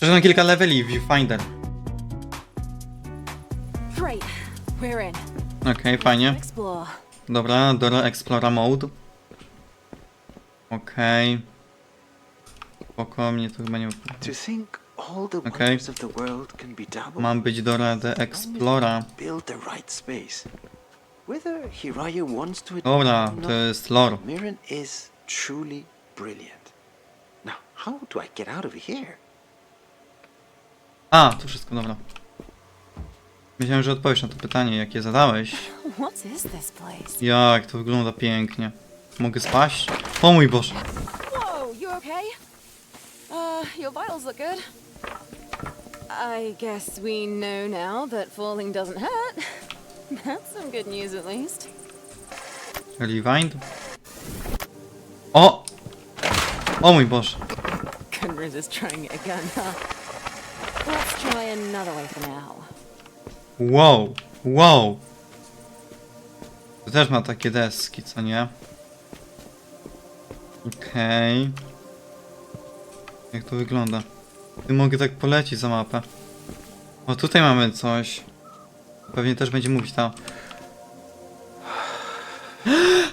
Przeszedłem kilka leveli w Viewfinder. Great. We're in. Okej, fajnie. Explore. Dobra, Dora Explora Mode. Okej. Spoko, mnie to chyba nie... To think all the Okay. wonders of the world can be doubled. Mam być Dora the Explora. Build the right space. Whether Hiraya wants to admit Dobra, it or to not, jest lore. Mirren is truly brilliant. Now, how do I get out of here? A, to wszystko, dobra. Myślałem, że odpowiesz na to pytanie, jakie zadałeś. Jak to wygląda pięknie. Mogę spaść? O mój Boże. Whoa, you okay? Uh, your vitals look good. I guess we know now that falling doesn't hurt. That's some good news at least. Rewind. O! O mój Boże. Couldn't resist trying it again, huh? Try another way for now. Wow, wow. To też ma takie deski, co nie? Okej. Jak to wygląda? Ty mogę tak polecić za mapę. O, tutaj mamy coś. Pewnie też będzie mówić tam.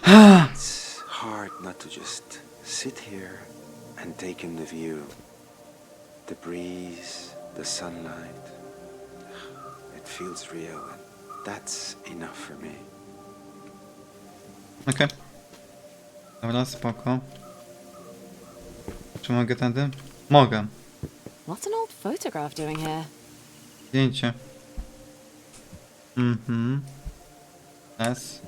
It's hard not to just sit here and take in the view. The breeze, the sunlight. It feels real, and that's enough for me. Okej. Dobra, spoko. Czy mogę tędy? Mogę. What's an old photograph doing here? Zdjęcie. Mhm. S.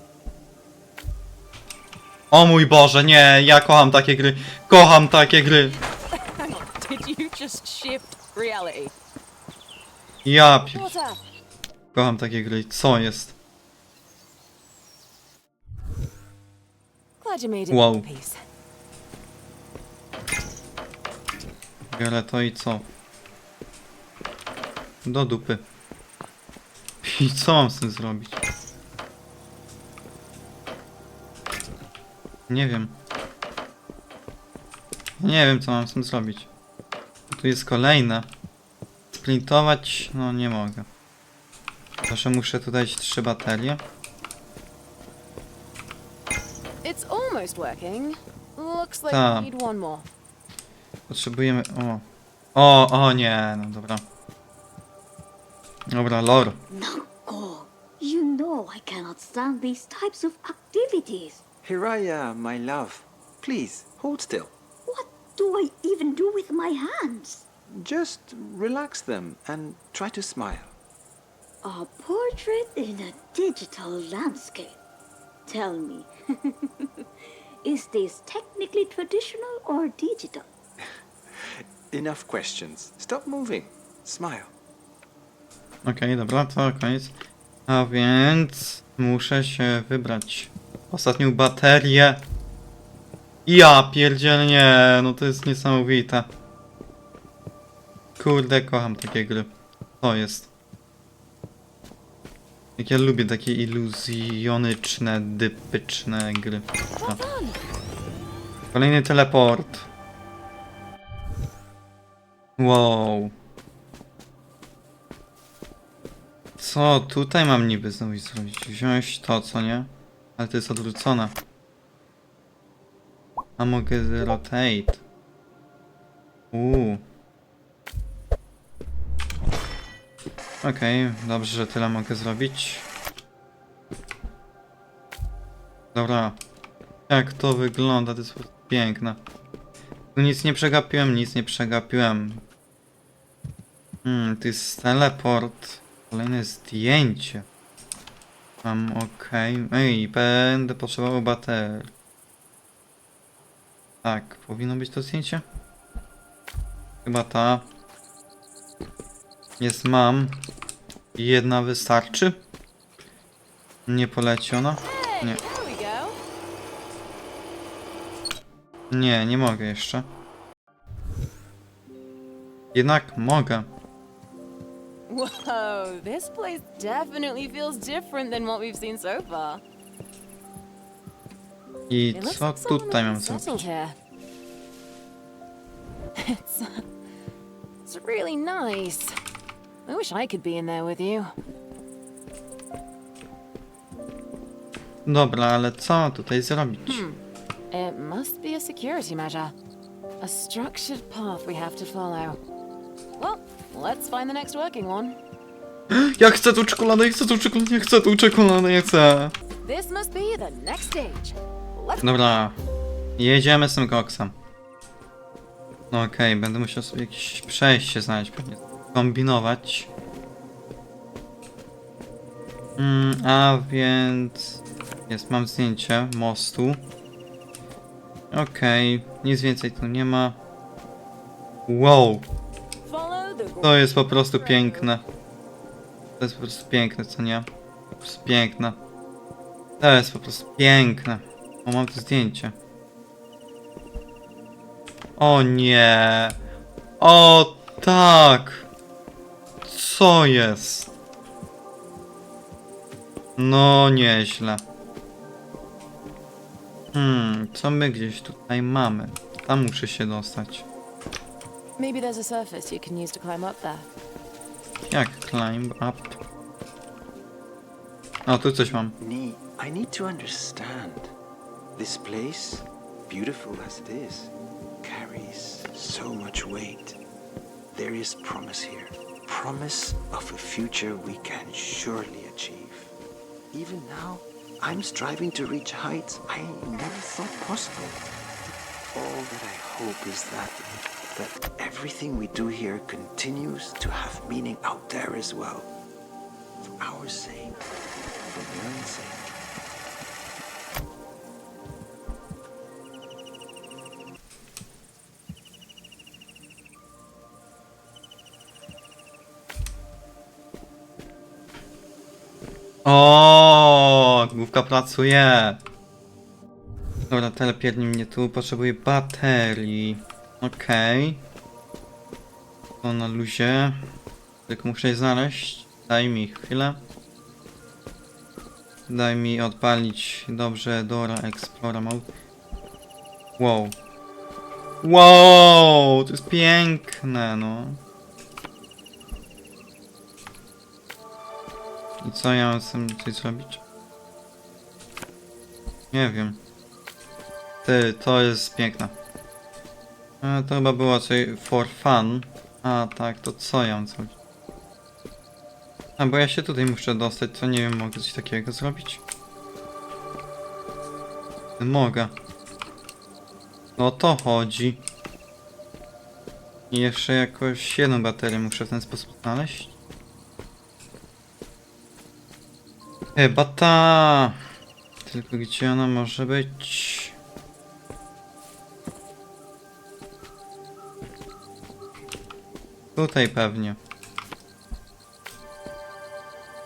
O mój Boże, nie, ja kocham takie gry. Kocham takie gry. Did you just shift reality? Ja pier... Kocham takie gry. Co jest? Wow. Biorę to i co? Do dupy. I co mam z tym zrobić? Nie wiem. Nie wiem co mam z tym zrobić. Tu jest kolejne. Sprintować? No nie mogę. Proszę muszę tu dać trzy baterie. It's almost working. Looks like Ta. we need one more. Potrzebujemy... O. O, o nie, no dobra. Dobra, lore. Nako, you know I cannot stand these types of activities. Hiraya, my love, please hold still. What do I even do with my hands? Just relax them and try to smile. A portrait in a digital landscape. Tell me, is this technically traditional or digital? Enough questions. Stop moving. Smile. Okej, dobra, to koniec. A więc muszę się wybrać. Ostatnią baterię. Ja pierdziel nie, no to jest niesamowite. Kurde, kocham takie gry. To jest. Jak ja lubię takie iluzjonyczne, dypyczne gry. Done. Kolejny teleport. Wow. Co tutaj mam niby znowu zrobić? Wziąć to, co nie? Ale to jest odwrócone. A mogę rotate. Uuu. Okej, dobrze, że tyle mogę zrobić. Dobra. Jak to wygląda, to jest piękne. Tu nic nie przegapiłem, nic nie przegapiłem. Hmm, to jest teleport. Kolejne zdjęcie. Mam okej. Ej, będę potrzebował baterii. Tak, powinno być to zdjęcie? Chyba ta. Jest, mam. Jedna wystarczy? Nie poleci ona? Nie. Nie, nie mogę jeszcze. Jednak mogę. Whoa, this place definitely feels different than what we've seen so far. I co tutaj mam zrobić? It's uh, It's really nice. I wish I could be in there with you. Dobra, ale co tutaj zrobić? It must be a security measure. A structured path we have to follow. Well, let's find the next working one. Ja chcę tą czekoladę, ja chcę tą czekoladę, ja chcę tą czekoladę, ja chcę. This must be the next stage. Let's Dobra, jedziemy z tym koksem. No okej, będę musiał sobie jakieś przejście znaleźć, pewnie kombinować. Mm, a więc... Jest, mam zdjęcie mostu. Okej, nic więcej tu nie ma. Wow, to jest po prostu piękne. To jest po prostu piękne, co nie? Po prostu piękne. To jest po prostu piękne. O, mam tu zdjęcie. O nie. O tak. Co jest? No nieźle. Hmm, co my gdzieś tutaj mamy? Tam muszę się dostać. Maybe there's a surface you can use to climb up there. Jak climb up? O, tu coś mam. Nee, I need to understand. This place, beautiful as it is, carries so much weight. There is promise here. Promise of a future we can surely achieve. Even now, I'm striving to reach heights I never thought possible. All that I hope is that that everything we do here continues to have meaning out there as well. For our sake, for your sake. O, główka pracuje. Dobra, telepierdni mnie tu. Potrzebuję baterii. Okej. To na luzie. Tylko muszę je znaleźć. Daj mi chwilę. Daj mi odpalić dobrze Dora Explora Mode. Wow. Wow, to jest piękne, no. I co ja mam z tym coś zrobić? Nie wiem. Ty, to jest piękne. E, to chyba było coś for fun. A tak, to co ja mam zrobić? A, bo ja się tutaj muszę dostać, co nie wiem, mogę coś takiego zrobić? Mogę. No to chodzi. I jeszcze jakoś jedną baterię muszę w ten sposób znaleźć. Chyba ta. Tylko gdzie ona może być? Tutaj pewnie.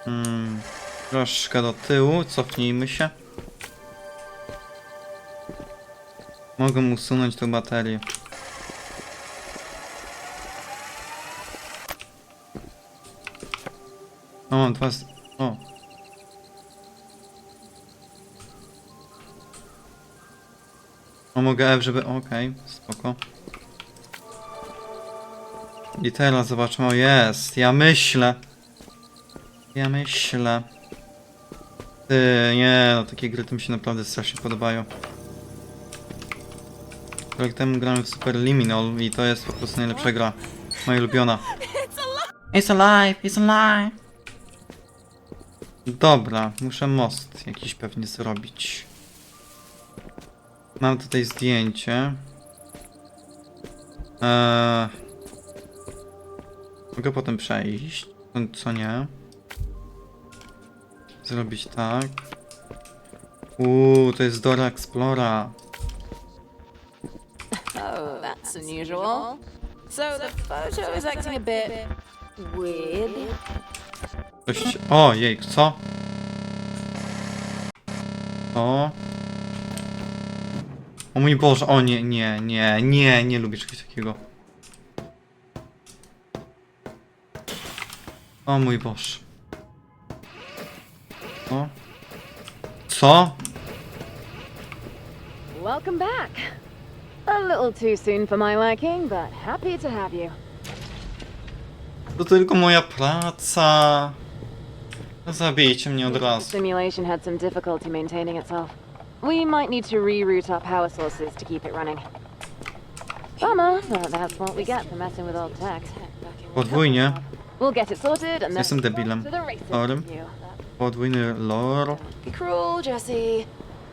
Hmm, troszkę do tyłu, cofnijmy się. Mogę usunąć tę baterię. O, dwa... mogę F, żeby... Okej, spoko. I teraz zobaczmy, o jest, ja myślę. Ja myślę. Ty, nie, no takie gry to mi się naprawdę strasznie podobają. Rok temu grałem w Super Liminal i to jest po prostu najlepsza gra. Moja ulubiona. It's alive, it's alive. Dobra, muszę most jakiś pewnie zrobić. Mam tutaj zdjęcie. Eee, mogę potem przejść. Co, co nie? Zrobić tak. Uuu, to jest Dora Explora. Oh, that's unusual. So the photo is acting a bit weird. Coś... O, jej, co? O. O mój Boże, o nie, nie, nie, nie, nie lubię czegoś takiego. O mój Boże. O. Co? Welcome back. A little too soon for my liking, but happy to have you. To tylko moja praca. Zabijcie mnie od razu. simulation had some difficulty maintaining itself. We might need to reroute our power sources to keep it running. Bummer, but that's what we get for messing with old tech. Podwójnie. We'll get it sorted and then Jestem debilem. you. Podwójny lore. Be cruel, Jesse.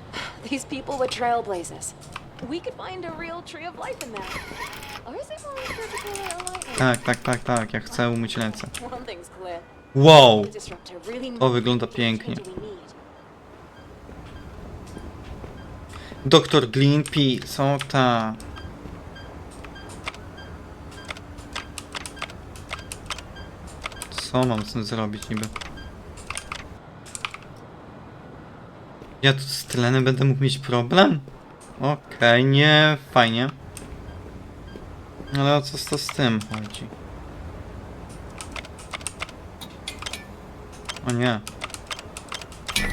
These people were trailblazers. We could find a real tree of life in? Tak, tak, tak, tak. Ja chcę umyć ręce. Wow! To wygląda pięknie. What do we need? Doktor Glimpi, co ta? Co mam z tym zrobić niby? Ja tu z tlenem będę mógł mieć problem? Okej, nie, fajnie. Ale o co to z tym chodzi? O nie.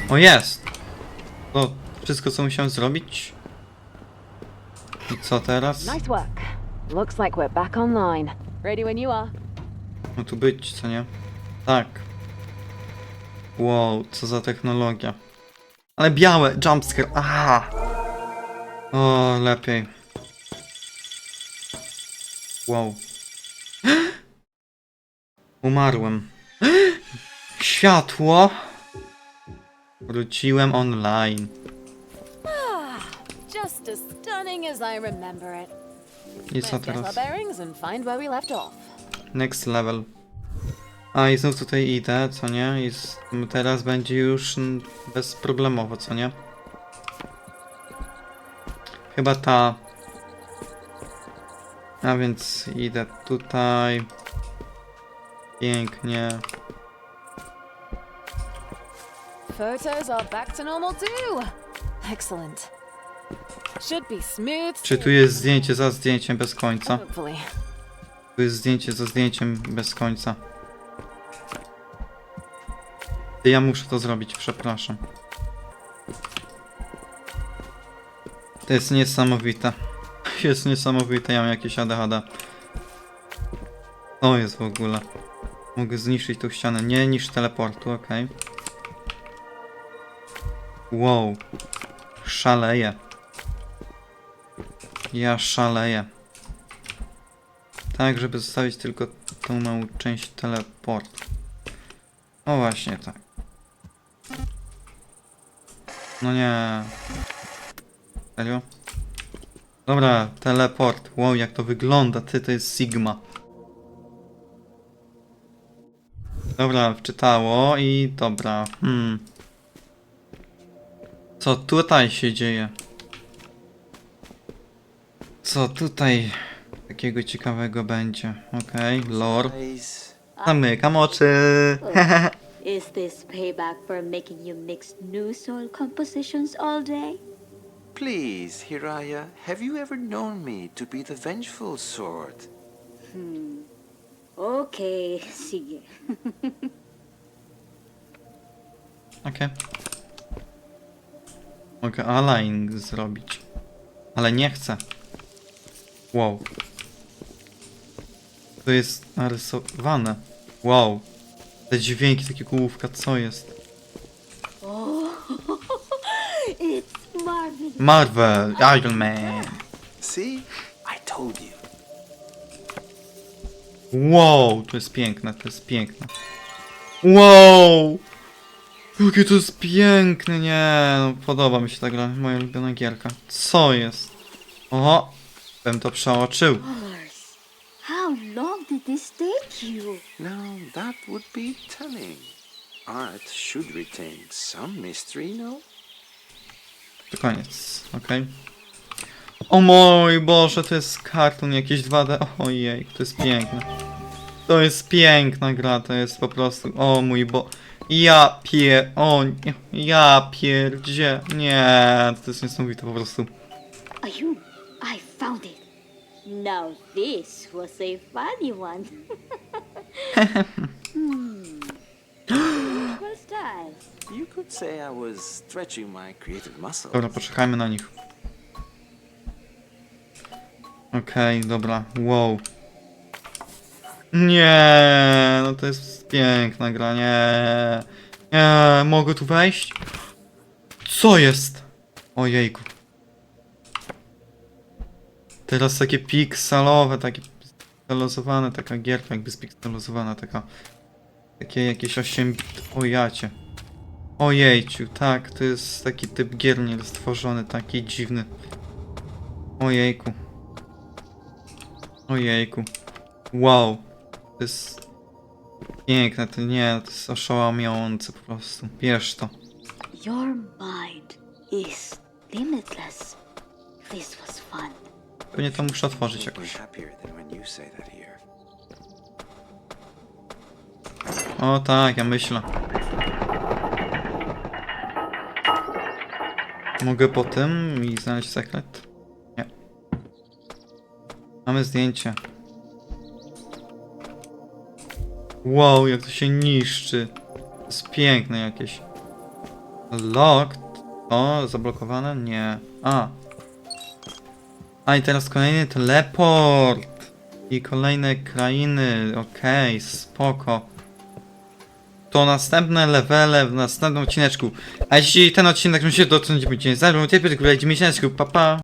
O jest! To wszystko co musiałem zrobić? I co teraz? Nice work. Looks like we're back online. Ready when you are. No tu być, co nie? Tak. Wow, co za technologia. Ale białe, jumpscare, aha! O, lepiej. Wow. Umarłem. Światło! Wróciłem online. Just as stunning as I remember it. I co Let's get our teraz? bearings and find where we left off. Next level. A i znów tutaj idę, co nie? I z, teraz będzie już mm, bezproblemowo, co nie? Chyba ta. A więc idę tutaj. Pięknie. Photos are back to normal too. Excellent. Czy tu jest zdjęcie za zdjęciem bez końca? Tu jest zdjęcie za zdjęciem bez końca. Ja muszę to zrobić, przepraszam. To jest niesamowite. Jest niesamowite, ja mam jakieś ADHD. O jest w ogóle. Mogę zniszczyć tą ścianę. Nie niż teleportu, okej. Wow. Szaleję. Ja szaleję. Tak, żeby zostawić tylko tą małą część teleportu. O właśnie tak. No nie. Serio? Dobra, teleport. Wow, jak to wygląda. Ty, to jest Sigma. Dobra, wczytało i dobra. Hmm. Co tutaj się dzieje? Co tutaj takiego ciekawego będzie? Okej, lore. Guys, Zamykam oczy. Is this payback for making you mix new soil compositions all day? please, Hiraya, have you ever known me to be the vengeful sort? Okay, sige. Okej. Mogę align zrobić. Ale nie chcę. Wow. To jest narysowane. Wow. Te dźwięki, takie główka, co jest? It's Marvin. Marvel, Iron Man. See? I told you. Wow, to jest piękne, to jest piękne. Wow! Jakie to jest piękne, nie, no, podoba mi się ta gra, moja ulubiona gierka. Co jest? Oho, bym to przeoczył. Horse. How long did this take you? Now, that would be telling. Art should retain some mystery, no? To koniec, okej. O mój Boże, to jest karton jakiś 2D, ojej, to jest piękne. To jest piękna gra, to jest po prostu, o mój Bo... Ja pier... o nie, ja pierdzie, nie, to jest niesamowite po prostu. Ayun, I found it. Now this was a funny one. hmm. Style. You could say I was stretching my creative muscles. Dobra, poczekajmy na nich. Okej, dobra, wow. Nie, no to jest piękna gra, nie. Nie, mogę tu wejść? Co jest? Ojejku. Teraz takie pikselowe, takie pikselozowane, taka gierka jakby spikselozowana, taka... Takie jakieś 8 bit, o jacie. Ojejciu, tak, to jest taki typ gier stworzony, taki dziwny. Ojejku. Ojejku. Wow. To jest piękne, to nie, to jest oszałamiające po prostu. Bierz to. Your mind is limitless. This was fun. Pewnie to muszę otworzyć jakoś. O tak, ja myślę. Mogę po tym i znaleźć sekret? Nie. Mamy zdjęcie. Wow, jak to się niszczy. To jest piękne jakieś. Locked. O, zablokowane? Nie. A. A i teraz kolejny teleport. I kolejne krainy. Okej, spoko to następne levele w następnym odcineczku. A jeśli ten odcinek mi się dotknąć będzie zarówno, to będzie miesiączku, pa pa!